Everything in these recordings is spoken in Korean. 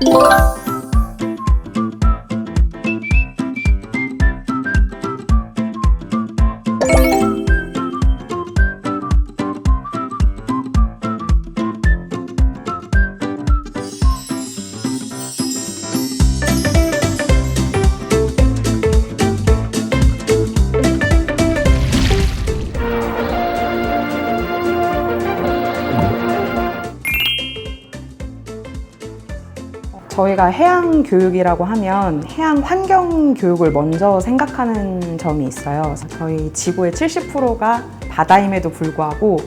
Thank. 저희가 해양 교육이라고 하면 해양 환경 교육을 먼저 생각하는 점이 있어요. 저희 지구의 70%가 바다임에도 불구하고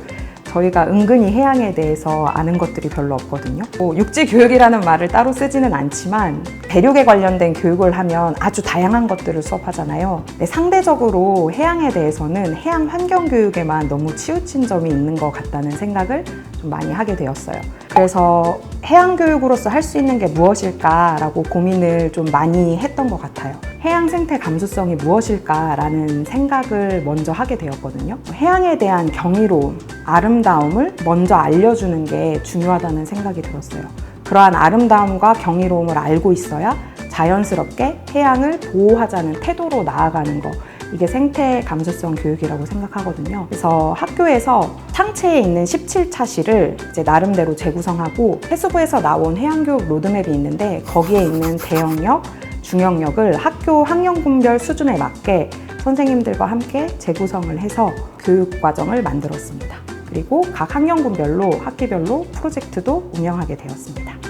저희가 은근히 해양에 대해서 아는 것들이 별로 없거든요. 뭐 육지 교육이라는 말을 따로 쓰지는 않지만 대륙에 관련된 교육을 하면 아주 다양한 것들을 수업하잖아요. 상대적으로 해양에 대해서는 해양 환경 교육에만 너무 치우친 점이 있는 것 같다는 생각을 좀 많이 하게 되었어요. 그래서 해양 교육으로서 할 수 있는 게 무엇일까라고 고민을 좀 많이 했던 것 같아요. 해양 생태 감수성이 무엇일까라는 생각을 먼저 하게 되었거든요. 해양에 대한 경이로움, 아름다움을 먼저 알려주는 게 중요하다는 생각이 들었어요. 그러한 아름다움과 경이로움을 알고 있어야 자연스럽게 해양을 보호하자는 태도로 나아가는 거. 이게 생태 감수성 교육이라고 생각하거든요. 그래서 학교에서 상체에 있는 17차 시를 이제 나름대로 재구성하고 해수부에서 나온 해양교육 로드맵이 있는데 거기에 있는 대형역, 중형역을 학교 학년군별 수준에 맞게 선생님들과 함께 재구성을 해서 교육 과정을 만들었습니다. 그리고 각 학년군별로 학기별로 프로젝트도 운영하게 되었습니다.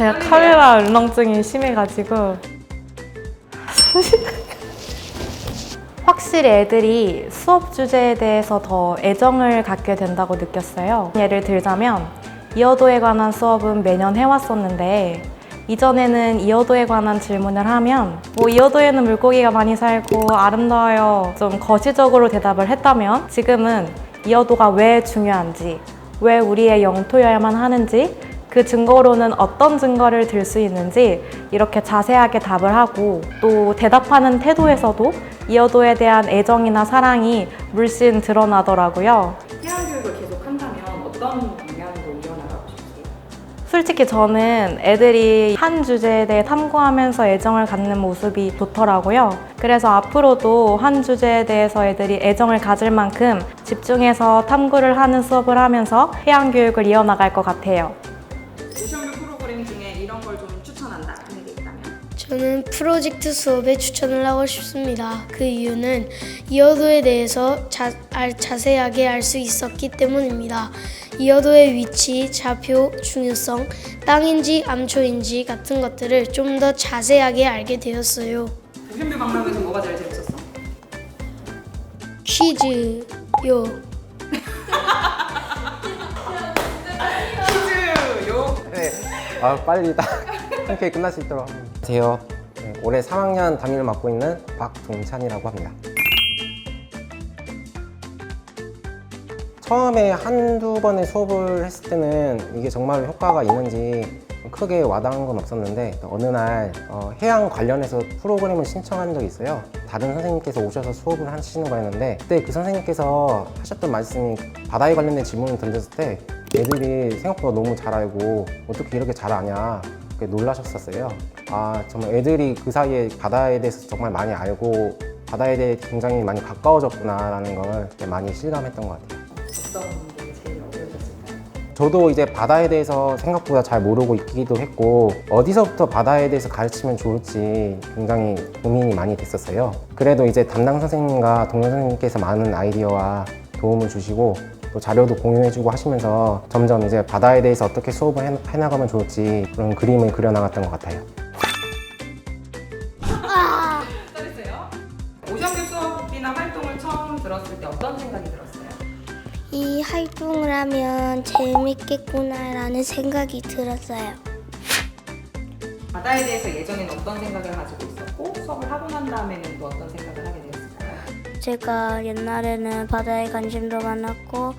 제가 카메라 울렁증이 심해가지고 확실히 애들이 수업 주제에 대해서 더 애정을 갖게 된다고 느꼈어요. 예를 들자면 이어도에 관한 수업은 매년 해왔었는데 이전에는 이어도에 관한 질문을 하면 뭐 이어도에는 물고기가 많이 살고 아름다워요 좀 거시적으로 대답을 했다면 지금은 이어도가 왜 중요한지 왜 우리의 영토여야만 하는지 그 증거로는 어떤 증거를 들 수 있는지 이렇게 자세하게 답을 하고 또 대답하는 태도에서도 이어도에 대한 애정이나 사랑이 물씬 드러나더라고요. 해양 교육을 계속 한다면 어떤 방향으로 이어나가고 싶으세요? 솔직히 저는 애들이 한 주제에 대해 탐구하면서 애정을 갖는 모습이 좋더라고요. 그래서 앞으로도 한 주제에 대해서 애들이 애정을 가질 만큼 집중해서 탐구를 하는 수업을 하면서 해양 교육을 이어나갈 것 같아요. 저는 프로젝트 수업에 추천을 하고 싶습니다. 그 이유는 이어도에 대해서 자, 알- 자세하게 알 수 있었기 때문입니다. 이어도의 위치, 좌표, 중요성, 땅인지 암초인지 같은 것들을 좀 더 자세하게 알게 되었어요. 오션뷰 박람회에서 뭐가 제일 재밌었어? 퀴즈요. 퀴즈요. 네. 아, 빨리 딱 함께 끝날 수 있도록 합니다. 안녕하세요. 네, 올해 3학년 담임을 맡고 있는 박동찬이라고 합니다. 처음에 한두 번의 수업을 했을 때는 이게 정말 효과가 있는지 크게 와닿은 건 없었는데 어느 날 어, 해양 관련해서 프로그램을 신청한 적이 있어요. 다른 선생님께서 오셔서 수업을 하시는 거였는데 그때 그 선생님께서 하셨던 말씀이 바다에 관련된 질문을 던졌을 때 애들이 생각보다 너무 잘 알고 어떻게 이렇게 잘 아냐 그렇게 놀라셨었어요. 아 정말 애들이 그 사이에 바다에 대해서 정말 많이 알고 바다에 대해 굉장히 많이 가까워졌구나라는 걸 많이 실감했던 것 같아요. 어떤 게 제일 어려우셨을까요? 저도 이제 바다에 대해서 생각보다 잘 모르고 있기도 했고 어디서부터 바다에 대해서 가르치면 좋을지 굉장히 고민이 많이 됐었어요. 그래도 이제 담당 선생님과 동료 선생님께서 많은 아이디어와 도움을 주시고 또 자료도 공유해주고 하시면서 점점 이제 바다에 대해서 어떻게 수업을 해, 해나가면 좋을지 그런 그림을 그려나갔던 것 같아요. 잘했어요. 오션뷰 수업이나 활동을 처음 들었을 때 어떤 생각이 들었어요? 이 활동을 하면 재밌겠구나라는 생각이 들었어요. 바다에 대해서 예전에는 어떤 생각을 가지고 있었고 수업을 하고 난 다음에는 또 어떤 생각을 하게 되었을까요? 제가 옛날에는 바다에 관심도 많았고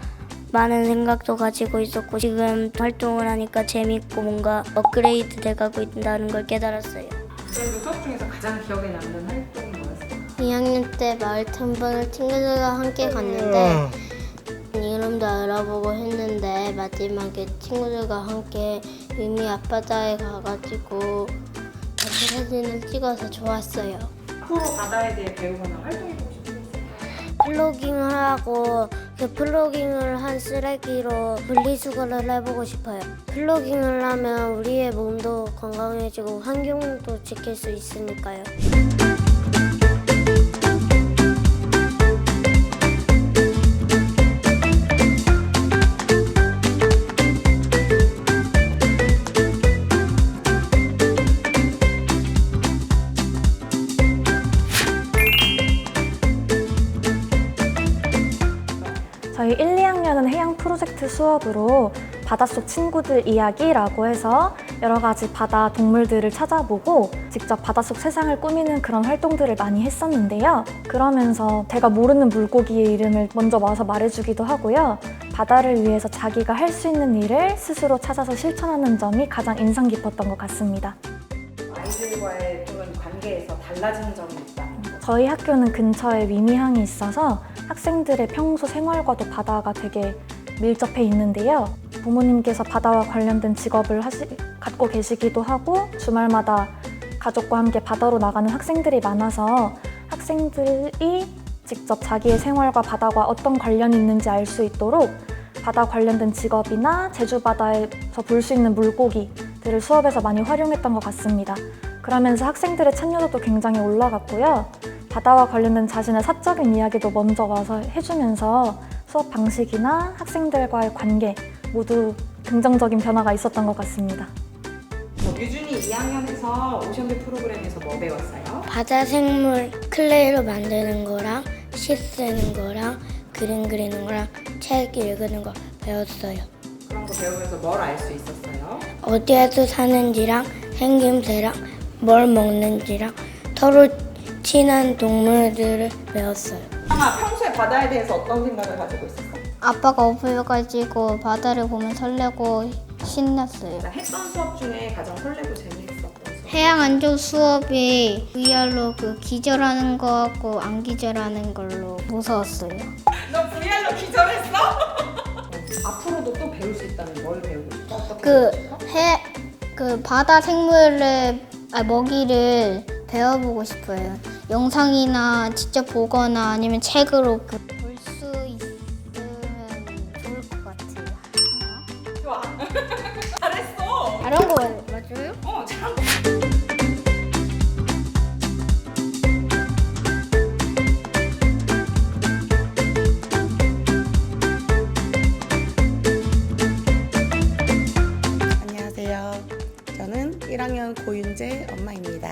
많은 생각도 가지고 있었고 지금 활동을 하니까 재밌고 뭔가 업그레이드 돼가고 있다는 걸 깨달았어요. 그래도 수업 중에서 가장 기억에 남는 활동이 뭐였어요? 2학년 때 마을 탐방을 친구들과 함께 갔는데 이름도 알아보고 했는데 마지막에 친구들과 함께 의미 앞바다에 가가지고 같이 사진을 찍어서 좋았어요. 앞으로 바다에 대해 배우거나 있어요? 플로깅을 하고 그 플로깅을 한 쓰레기로 분리수거를 해보고 싶어요. 플로깅을 하면 우리의 몸도 건강해지고 환경도 지킬 수 있으니까요. 2학년은 해양 프로젝트 수업으로 바닷속 친구들 이야기라고 해서 여러 가지 바다 동물들을 찾아보고 직접 바닷속 세상을 꾸미는 그런 활동들을 많이 했었는데요. 그러면서 제가 모르는 물고기의 이름을 먼저 와서 말해주기도 하고요. 바다를 위해서 자기가 할 수 있는 일을 스스로 찾아서 실천하는 점이 가장 인상 깊었던 것 같습니다. 아이들과의 또는 관계에서 달라진 점이 있다. 저희 학교는 근처에 위미항이 있어서 학생들의 평소 생활과도 바다가 되게 밀접해 있는데요. 부모님께서 바다와 관련된 직업을 하시, 갖고 계시기도 하고 주말마다 가족과 함께 바다로 나가는 학생들이 많아서 학생들이 직접 자기의 생활과 바다와 어떤 관련이 있는지 알 수 있도록 바다 관련된 직업이나 제주 바다에서 볼 수 있는 물고기들을 수업에서 많이 활용했던 것 같습니다. 그러면서 학생들의 참여도도 굉장히 올라갔고요. 바다와 관련된 자신의 사적인 이야기도 먼저 와서 해주면서 수업 방식이나 학생들과의 관계 모두 긍정적인 변화가 있었던 것 같습니다. 뭐 유준이 2학년에서 오션뷰 프로그램에서 뭐 배웠어요? 바다 생물 클레이로 만드는 거랑 시 쓰는 거랑 그림 그리는 거랑 책 읽는 거 배웠어요. 그런 거 배우면서 뭘 알 수 있었어요? 어디에서 사는지랑 생김새랑 뭘 먹는지랑 서로 친한 동물들을 배웠어요. 아, 평소에 바다에 대해서 어떤 생각을 가지고 있었어? 아빠가 없어가지고 바다를 보면 설레고 신났어요. 했던 수업 중에 가장 설레고 재미있었던 수업? 해양 안전 수업이 VR로 그 기절하는 거 같고 안 기절하는 걸로 무서웠어요. 너 VR로 기절했어? 앞으로도 또 배울 수 있다면 뭘 배우고 싶어? 어떻게 그 배우고 싶어? 해 그 바다 생물의 아, 먹이를 배워보고 싶어요. 영상이나 직접 보거나 아니면 책으로 볼 수 있으면 좋을 것 같아요. 좋아. 잘했어. 다른 거 맞아요? 어, 잘. 안녕하세요. 저는 1학년 고윤재 엄마입니다.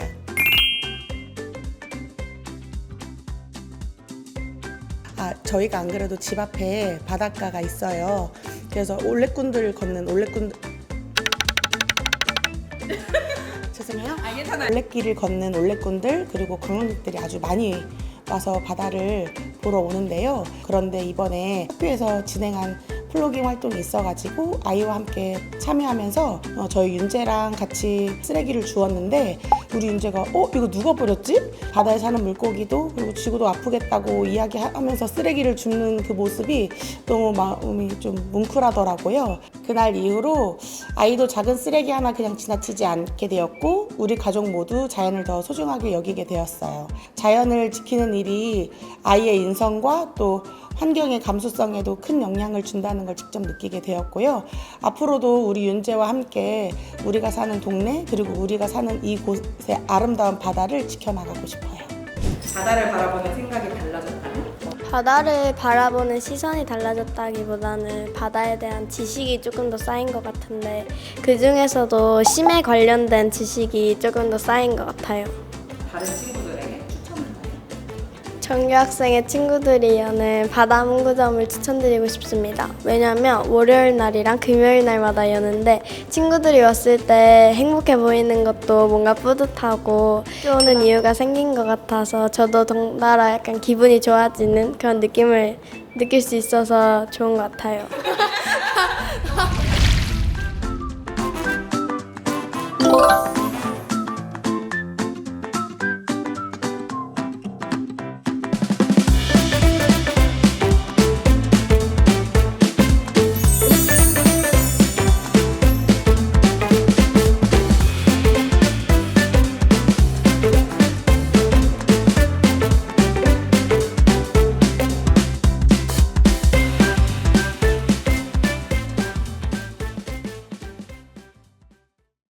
저희가 안 그래도 집 앞에 바닷가가 있어요. 그래서 올레꾼들 걷는 올레꾼 죄송해요. 아, 괜찮아요. 올레길을 걷는 올레꾼들 그리고 관광객들이 아주 많이 와서 바다를 보러 오는데요. 그런데 이번에 학교에서 진행한 플로깅 활동이 있어가지고 아이와 함께 참여하면서 어, 저희 윤재랑 같이 쓰레기를 주웠는데 우리 윤재가 어 이거 누가 버렸지? 바다에 사는 물고기도 그리고 지구도 아프겠다고 이야기하면서 쓰레기를 줍는 그 모습이 너무 마음이 좀 뭉클하더라고요. 그날 이후로 아이도 작은 쓰레기 하나 그냥 지나치지 않게 되었고 우리 가족 모두 자연을 더 소중하게 여기게 되었어요. 자연을 지키는 일이 아이의 인성과 또 환경의 감수성에도 큰 영향을 준다는 걸 직접 느끼게 되었고요. 앞으로도 우리 윤재와 함께 우리가 사는 동네 그리고 우리가 사는 이곳의 아름다운 바다를 지켜나가고 싶어요. 바다를 바라보는 생각이 달라졌다면? 바다를 바라보는 시선이 달라졌다기보다는 바다에 대한 지식이 조금 더 쌓인 것 같은데 그 중에서도 심에 관련된 지식이 조금 더 쌓인 것 같아요. 다른 추천한다면? 전교 학생의 친구들이 여는 바다 문구점을 추천드리고 싶습니다. 왜냐면 월요일 날이랑 금요일 날마다 여는데 친구들이 왔을 때 행복해 보이는 것도 뭔가 뿌듯하고 또 오는 이유가 생긴 것 같아서 저도 덩달아 약간 기분이 좋아지는 그런 느낌을 느낄 수 있어서 좋은 것 같아요.